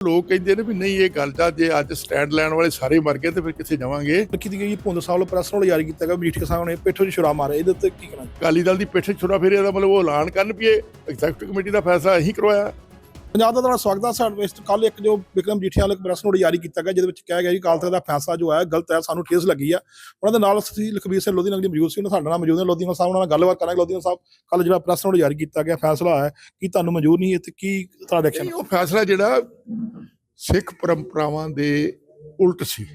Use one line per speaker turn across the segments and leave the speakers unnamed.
ਲੋਕ ਕਹਿੰਦੇ ਨੇ ਵੀ ਨਹੀਂ ਇਹ ਗੱਲ ਦਾ ਜੇ ਅੱਜ ਸਟੈਂਡ ਲੈਣ ਵਾਲੇ ਸਾਰੇ ਮਰ ਗਏ ਤੇ ਫਿਰ ਕਿੱਥੇ ਜਾਵਾਂਗੇ?
ਕੀਤੀ ਗਈ ਭੁੰਦ ਸਾਹਿਬ ਪ੍ਰੈਸ ਨਾਲ ਜਾਰੀ ਕੀਤਾ ਗਿਆ ਮਜੀਠੀਆ ਸਾਹਿਬ ਨੇ ਪਿੱਠੋਂ 'ਚ ਛੁਰਾ ਮਾਰਿਆ ਇਹਦੇ ਉੱਤੇ ਕੀ ਕਹਿਣਾ?
ਅਕਾਲੀ ਦਲ ਦੀ ਪਿੱਠ ਛੁਰਾ ਫੇਰੇ ਦਾ ਮਤਲਬ ਉਹ ਐਲਾਨ ਕਰਨ ਵੀ ਇਹ ਐਗਜ਼ੈਕਟਿਵ ਕਮੇਟੀ ਦਾ ਫੈਸਲਾ ਅਸੀਂ ਕਰਵਾਇਆ।
ਪੰਜਾਬ ਦਾ ਤੁਹਾਡਾ ਸਵਾਗਤ ਹੈ। ਸਾਡੇ ਇਸ ਕੱਲ ਇੱਕ ਜੋ ਵਿਕਰਮ ਮਜੀਠੀਆ ਵਾਲੇ ਪ੍ਰੈਸ ਨੋਟ ਜਾਰੀ ਕੀਤਾ ਗਿਆ, ਜਿਹਦੇ ਵਿੱਚ ਕਿਹਾ ਗਿਆ ਕਿ ਕਾਲ ਤਖਤ ਦਾ ਫੈਸਲਾ ਜੋ ਹੈ, ਗਲਤ ਹੈ, ਸਾਨੂੰ ਠੇਸ ਲੱਗੀ ਆ। ਉਹਨਾਂ ਦੇ ਨਾਲ ਸੀ ਲਖਬੀਰ ਸਿੰਘ ਲੋਧੀ ਨਗਰੀ ਮੌਜੂਦ ਸੀ, ਉਹਨਾਂ ਸਾਡੇ ਨਾਲ ਮੌਜੂਦ ਨੇ। ਲੋਧੀ ਸਾਹਿਬ ਨਾਲ ਗੱਲਬਾਤ ਕਰਾਂਗੇ। ਲੋਧੀ ਸਾਹਿਬ ਕੱਲ ਜਿਹੜਾ ਪ੍ਰੈਸ ਨੋਟ ਜਾਰੀ ਕੀਤਾ ਗਿਆ, ਫੈਸਲਾ ਹੈ, ਕਿ ਤੁਹਾਨੂੰ ਮਨਜ਼ੂਰ ਨਹੀਂ ਹੈ ਤੇ ਕੀ ਤੁਹਾਡਾ ਐਕਸ਼ਨ
ਉਹ ਫੈਸਲਾ ਜਿਹੜਾ ਸਿੱਖ ਪਰੰਪਰਾਵਾਂ ਦੇ ਉਲਟ ਸੀ।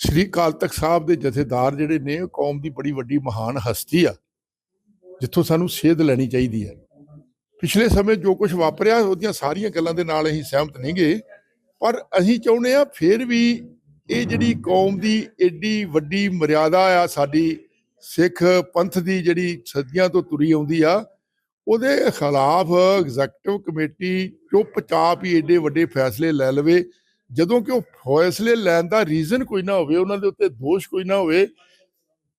ਸ੍ਰੀ ਅਕਾਲ ਤਖਤ ਸਾਹਿਬ ਦੇ ਜਥੇਦਾਰ ਜਿਹੜੇ ਨੇ ਕੌਮ ਦੀ ਬੜੀ ਵੱਡੀ ਮਹਾਨ ਹਸਤੀ ਆ, ਜਿੱਥੋਂ ਸਾਨੂੰ ਸੇਧ ਲੈਣੀ ਚਾਹੀਦੀ ਹੈ। ਪਿਛਲੇ ਸਮੇਂ ਜੋ ਕੁਝ ਵਾਪਰਿਆ, ਉਹਦੀਆਂ ਸਾਰੀਆਂ ਗੱਲਾਂ ਦੇ ਨਾਲ ਅਸੀਂ ਸਹਿਮਤ ਨਹੀਂ ਗਏ। ਪਰ ਅਸੀਂ ਚਾਹੁੰਦੇ ਆ ਫਿਰ ਵੀ ਇਹ ਜਿਹੜੀ ਕੌਮ ਦੀ ਏਡੀ ਵੱਡੀ ਮਰਿਆਦਾ ਆ, ਸਾਡੀ ਸਿੱਖ ਪੰਥ ਦੀ ਜਿਹੜੀ ਸਦੀਆਂ ਤੋਂ ਤੁਰੀ ਆਉਂਦੀ ਆ, ਉਹਦੇ ਖਿਲਾਫ ਐਗਜ਼ੈਕਟਿਵ ਕਮੇਟੀ ਚੁੱਪਚਾਪ ਹੀ ਏਡੇ ਵੱਡੇ ਫੈਸਲੇ ਲੈ ਲਵੇ। ਜਦੋਂ ਕਿ ਉਹ ਫੈਸਲੇ ਲੈਣ ਦਾ ਰੀਜ਼ਨ ਕੋਈ ਨਾ ਹੋਵੇ, ਉਹਨਾਂ ਦੇ ਉੱਤੇ ਦੋਸ਼ ਕੋਈ ਨਾ ਹੋਵੇ।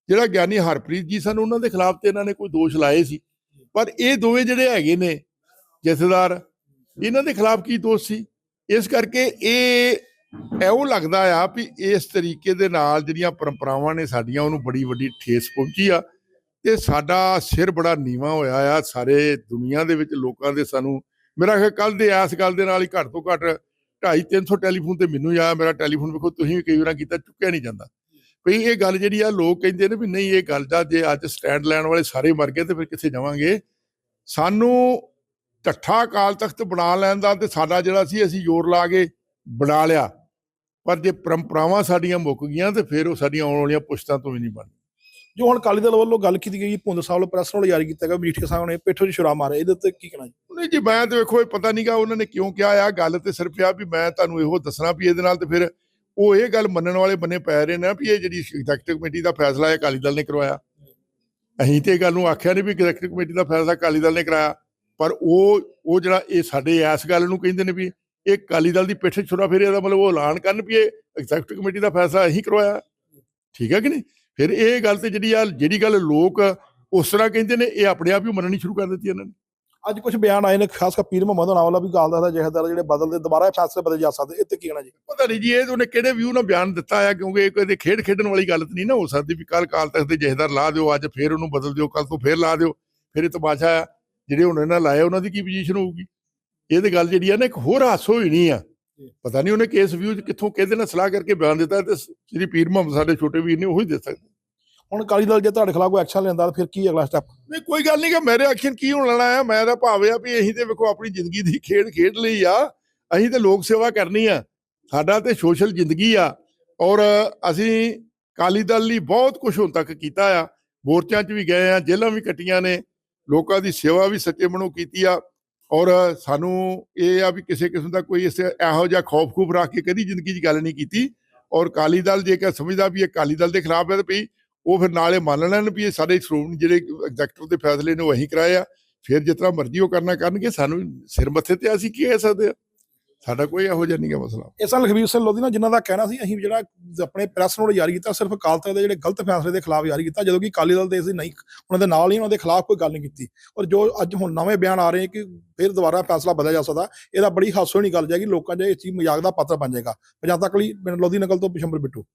ਜਿਹੜਾ ਗਿਆਨੀ ਹਰਪ੍ਰੀਤ ਜੀ ਸਨ, ਉਹਨਾਂ ਦੇ ਖਿਲਾਫ ਤੇ ਇਹਨਾਂ ਨੇ ਕੋਈ ਦੋਸ਼ ਲਾਏ ਸੀ। ਪਰ ਇਹ ਦੋਵੇਂ ਜਿਹੜੇ ਹੈਗੇ ਨੇ ਜਥੇਦਾਰ, ਇਹਨਾਂ ਦੇ ਖਿਲਾਫ ਕੀ ਦੋਸ਼ ਸੀ? ਇਸ ਕਰਕੇ ਇਹ ਐਉਂ ਲੱਗਦਾ ਆ ਵੀ ਇਸ ਤਰੀਕੇ ਦੇ ਨਾਲ ਜਿਹੜੀਆਂ ਪਰੰਪਰਾਵਾਂ ਨੇ ਸਾਡੀਆਂ, ਉਹਨੂੰ ਬੜੀ ਵੱਡੀ ਠੇਸ ਪਹੁੰਚੀ ਆ ਤੇ ਸਾਡਾ ਸਿਰ ਬੜਾ ਨੀਵਾ ਹੋਇਆ ਆ ਸਾਰੇ ਦੁਨੀਆ ਦੇ ਵਿੱਚ ਲੋਕਾਂ ਦੇ ਸਾਨੂੰ। ਮੇਰਾ ਖਿਆਲ ਕੱਲ ਦੇ ਆਸ ਗੱਲ ਦੇ ਨਾਲ ਹੀ ਘੱਟ ਤੋਂ ਘੱਟ 2.5 300 ਟੈਲੀਫੋਨ ਤੇ ਮੈਨੂੰ ਆ, ਮੇਰਾ ਟੈਲੀਫੋਨ ਵੇਖੋ, ਤੁਸੀਂ ਵੀ ਕਈ ਵਾਰਾਂ ਕੀਤਾ, ਚੁੱਕਿਆ ਨਹੀਂ ਜਾਂਦਾ। ਵੀ ਇਹ ਗੱਲ ਜਿਹੜੀ ਆ ਲੋਕ ਕਹਿੰਦੇ ਨੇ ਵੀ ਨਹੀਂ ਇਹ ਗੱਲ ਦਾ ਜੇ ਅੱਜ ਸਟੈਂਡ ਲੈਣ ਵਾਲੇ ਸਾਰੇ ਮਰ ਗਏ ਤੇ ਫਿਰ ਕਿੱਥੇ ਜਾਵਾਂਗੇ? ਸਾਨੂੰ ਢੱਠਾ ਅਕਾਲ ਤਖਤ ਬਣਾ ਲੈਣ ਦਾ ਤੇ ਸਾਡਾ ਜਿਹੜਾ ਸੀ ਅਸੀਂ ਜ਼ੋਰ ਲਾ ਕੇ ਬਣਾ ਲਿਆ। ਪਰ ਜੇ ਪਰੰਪਰਾਵਾਂ ਸਾਡੀਆਂ ਮੁੱਕ ਗਈਆਂ ਤੇ ਫਿਰ ਉਹ ਸਾਡੀਆਂ ਆਉਣ ਵਾਲੀਆਂ ਪੁਸ਼ਤਾਂ ਤੋਂ ਵੀ ਨਹੀਂ ਬਣਦੀਆਂ।
ਜੋ ਹੁਣ ਅਕਾਲੀ ਦਲ ਵੱਲੋਂ ਗੱਲ ਕੀਤੀ ਗਈ ਭੁੰਦ ਸਾਹਿਬ ਵੱਲੋਂ ਪ੍ਰੈਸ ਨਾਲ ਜਾਰੀ ਕੀਤਾ ਗਿਆ ਮਜੀਠੀਆ ਸਾਹਿਬ ਨੇ ਪਿੱਠੋਂ 'ਚ ਛੁਰਾ ਮਾਰਿਆ ਇਹਦੇ ਉੱਤੇ ਕੀ ਕਹਿਣਾ
ਨਹੀਂ ਜੀ ਮੈਂ ਤੇ ਵੇਖੋ ਇਹ ਪਤਾ ਨਹੀਂਗਾ ਉਹਨਾਂ ਨੇ ਕਿਉਂ ਕਿਹਾ ਆ ਗੱਲ ਤੇ ਸਿਰਫ ਆ ਵੀ ਮੈਂ ਤੁਹਾਨੂੰ ਇਹੋ ਦੱਸਣਾ ਵੀ ਇਹਦੇ ਨਾਲ ਤੇ ਫਿਰ ਉਹ ਇਹ ਗੱਲ ਮੰਨਣ ਵਾਲੇ ਬੰਨੇ ਪੈ ਰਹੇ ਨੇ ਵੀ ਇਹ ਜਿਹੜੀ ਐਗਜ਼ੈਕਟਿਵ ਕਮੇਟੀ ਦਾ ਫੈਸਲਾ ਹੈ ਅਕਾਲੀ ਦਲ ਨੇ ਕਰਵਾਇਆ। ਅਸੀਂ ਤੇ ਇਹ ਗੱਲ ਨੂੰ ਆਖਿਆ ਨਹੀਂ ਵੀ ਐਗਜ਼ੈਕਟਿਵ ਕਮੇਟੀ ਦਾ ਫੈਸਲਾ ਅਕਾਲੀ ਦਲ ਨੇ ਕਰਾਇਆ। ਪਰ ਉਹ ਉਹ ਜਿਹੜਾ ਇਹ ਸਾਡੇ ਇਸ ਗੱਲ ਨੂੰ ਕਹਿੰਦੇ ਨੇ ਵੀ ਇਹ ਅਕਾਲੀ ਦਲ ਦੀ ਪਿੱਠ ਛੁਰਾ ਫੇਰੇ ਦਾ ਮਤਲਬ ਉਹ ਐਲਾਨ ਕਰਨ ਵੀ ਇਹ ਐਗਜ਼ੈਕਟਿਵ ਕਮੇਟੀ ਦਾ ਫੈਸਲਾ ਅਸੀਂ ਕਰਵਾਇਆ। ਠੀਕ ਹੈ ਕਿ ਨਹੀਂ? ਫਿਰ ਇਹ ਗੱਲ ਤੇ ਜਿਹੜੀ ਆ, ਜਿਹੜੀ ਗੱਲ ਲੋਕ ਉਸ ਤਰ੍ਹਾਂ ਕਹਿੰਦੇ ਨੇ, ਇਹ ਆਪਣੇ ਆਪ ਹੀ ਮੰਨਣੀ ਸ਼ੁਰੂ ਕਰ ਦਿੱਤੀ ਇਹਨਾਂ ਨੇ।
ਅੱਜ ਕੁਝ ਬਿਆਨ ਆਏ ਨੇ ਖਾਸ ਕਰ ਪੀਰ ਮੁਹੰਮਦ ਹੋਣਾ ਵਾਲਾ ਵੀ ਤਖਤ ਦਾ ਜਹੇਦਾਰ ਜਿਹੜੇ ਬਦਲਦੇ ਦੁਬਾਰਾ ਫੈਸਲੇ ਬਦਲ ਜਾ ਸਕਦੇ ਇੱਥੇ ਕੀ ਕਹਿਣਾ ਜੀ?
ਪਤਾ ਨਹੀਂ ਜੀ ਇਹ ਉਹਨੇ ਕਿਹੜੇ ਵਿਊ ਨਾਲ ਬਿਆਨ ਦਿੱਤਾ ਆ ਕਿਉਂਕਿ ਇਹ ਕੋਈ ਖੇਡ ਖੇਡਣ ਵਾਲੀ ਗੱਲ ਤਾਂ ਨਹੀਂ ਨਾ ਹੋ ਸਕਦੀ ਵੀ ਕੱਲ ਕਾਲ ਤੱਕ ਦੇ ਜਹੇਦਾਰ ਲਾ ਦਿਓ ਅੱਜ ਫੇਰ ਉਹਨੂੰ ਬਦਲ ਦਿਓ ਕੱਲ ਤੋਂ ਫੇਰ ਲਾ ਦਿਓ ਫਿਰ ਇਹ ਤਮਾਸ਼ਾ ਆ ਜਿਹੜੇ ਹੁਣ ਇਹਨਾਂ ਲਾਏ ਉਹਨਾਂ ਦੀ ਕੀ ਪੋਜੀਸ਼ਨ ਹੋਊਗੀ? ਇਹ ਤੇ ਗੱਲ ਜਿਹੜੀ ਆ ਨਾ ਇੱਕ ਹੋਰ ਹਾਸ ਨਹੀਂ ਆ। ਪਤਾ ਨਹੀਂ ਉਹਨੇ ਕੇਸ ਵਿਊ ਕਿੱਥੋਂ ਕਿਹਦੇ ਨਾਲ ਸਲਾਹ ਕਰਕੇ ਬਿਆਨ ਦਿੱਤਾ ਤੇ ਸ੍ਰੀ ਪੀਰ ਮੁਹੰਮਦ ਸਾਡੇ ਛੋਟੇ ਵੀਰ ਨੇ ਉਹੀ ਦੇ ਸਕਦੇ।
ਹੁਣ ਅਕਾਲੀ ਦਲ ਜੇ ਤੁਹਾਡੇ ਖਿਲਾਫ ਕੋਈ ਐਕਸ਼ਨ ਲੈਂਦਾ ਤਾਂ ਫਿਰ ਕੀ ਅਗਲਾ ਸਟੈਪ
ਨਹੀਂ, ਕੋਈ ਗੱਲ ਨਹੀਂ ਕਿ ਮੇਰੇ ਐਕਸ਼ਨ ਕੀ ਹੋਣ ਲੈਣਾ ਆ ਮੈਂ ਤਾਂ ਭਾਵੇਂ ਆ ਵੀ ਅਸੀਂ ਤੇ ਵੇਖੋ ਆਪਣੀ ਜ਼ਿੰਦਗੀ ਦੀ ਖੇਡ ਖੇਡ ਲਈ ਆ। ਅਸੀਂ ਤੇ ਲੋਕ ਸੇਵਾ ਕਰਨੀ ਆ। ਸਾਡਾ ਤੇ ਸੋਸ਼ਲ ਜ਼ਿੰਦਗੀ ਆ। ਔਰ ਅਸੀਂ ਅਕਾਲੀ ਦਲ ਲਈ ਬਹੁਤ ਕੁਝ ਹੁਣ ਤੱਕ ਕੀਤਾ ਆ। ਮੋਰਚਿਆਂ 'ਚ ਵੀ ਗਏ ਆ, ਜੇਲ੍ਹਾਂ ਵੀ ਕੱਟੀਆਂ ਨੇ। ਲੋਕਾਂ ਦੀ ਸੇਵਾ ਵੀ ਸੱਚੇ ਮਨੋਂ ਕੀਤੀ ਆ। ਔਰ ਸਾਨੂੰ ਇਹ ਆ ਵੀ ਕਿਸੇ ਕਿਸਮ ਦਾ ਕੋਈ ਇਸ ਇਹੋ ਜਿਹਾ ਖੌਫ ਖੂਫ ਰੱਖ ਕੇ ਕਦੀ ਜ਼ਿੰਦਗੀ 'ਚ ਗੱਲ ਨਹੀਂ ਕੀਤੀ। ਔਰ ਕਾਲੀ ਦਲ ਜੇਕਰ ਸਮਝਦਾ ਵੀ ਇਹ ਕਾਲੀ ਦਲ ਦੇ ਖਿਲਾਫ ਹੈ ਤੇ ਭਈ ਉਹ ਫਿਰ ਨਾਲੇ ਮੰਨ ਲੈਣ ਵੀ ਇਹ ਸਾਡੇ ਸ਼੍ਰੋਮਣੀ ਜਿਹੜੇ ਐਗਜ਼ੈਕਟਿਵ ਦੇ ਫੈਸਲੇ ਨੇ ਉਹ ਅਸੀਂ ਕਰਾਏ ਆ। ਫਿਰ ਜਿਸ ਤਰ੍ਹਾਂ ਮਰਜ਼ੀ ਉਹ ਕਰਨਾ ਕਰਨਗੇ, ਸਾਨੂੰ ਸਿਰ ਮੱਥੇ ਤੇ ਅਸੀਂ ਕੀ ਕਹਿ ਸਕਦੇ ਆ? ਸਾਡਾ ਕੋਈ ਇਹੋ ਜਿਹਾ ਨਹੀਂ ਗਾ ਮਸਲਾ।
ਇਸ ਨਾਲ ਲਖਬੀਰ ਸਿੰਘ ਲੋਧੀ ਨਾਲ ਜਿਨ੍ਹਾਂ ਦਾ ਕਹਿਣਾ ਸੀ, ਅਸੀਂ ਜਿਹੜਾ ਆਪਣੇ ਪ੍ਰੈਸ ਨੋਟ ਜਾਰੀ ਕੀਤਾ, ਸਿਰਫ ਅਕਾਲ ਤਖਤ ਦੇ ਜਿਹੜੇ ਗਲਤ ਫੈਸਲੇ ਦੇ ਖਿਲਾਫ ਜਾਰੀ ਕੀਤਾ, ਜਦੋਂ ਕਿ ਅਕਾਲੀ ਦਲ ਦੇ ਅਸੀਂ ਨਹੀਂ, ਉਹਨਾਂ ਦੇ ਨਾਲ ਹੀ ਉਹਨਾਂ ਦੇ ਖਿਲਾਫ ਕੋਈ ਗੱਲ ਨਹੀਂ ਕੀਤੀ। ਔਰ ਜੋ ਅੱਜ ਹੁਣ ਨਵੇਂ ਬਿਆਨ ਆ ਰਹੇ ਕਿ ਫਿਰ ਦੁਬਾਰਾ ਫੈਸਲਾ ਬਦਲਿਆ ਜਾ ਸਕਦਾ, ਇਹਦਾ ਬੜੀ ਹਾਸੋਹੀਣੀ ਗੱਲ ਜਾਏਗੀ ਲੋਕਾਂ ਦੇ ਇਸ ਚੀਜ਼ ਮਜ਼ਾਕ ਦਾ ਪਾਤਰ ਬਣ ਜਾਏਗਾ। ਪੰਜਾਬ ਤੱਕ ਲਈ, ਲੋਧੀ ਨਗਲ ਤੋਂ ਪਿਸ਼ੰਬਰ ਬਿੱਟੂ।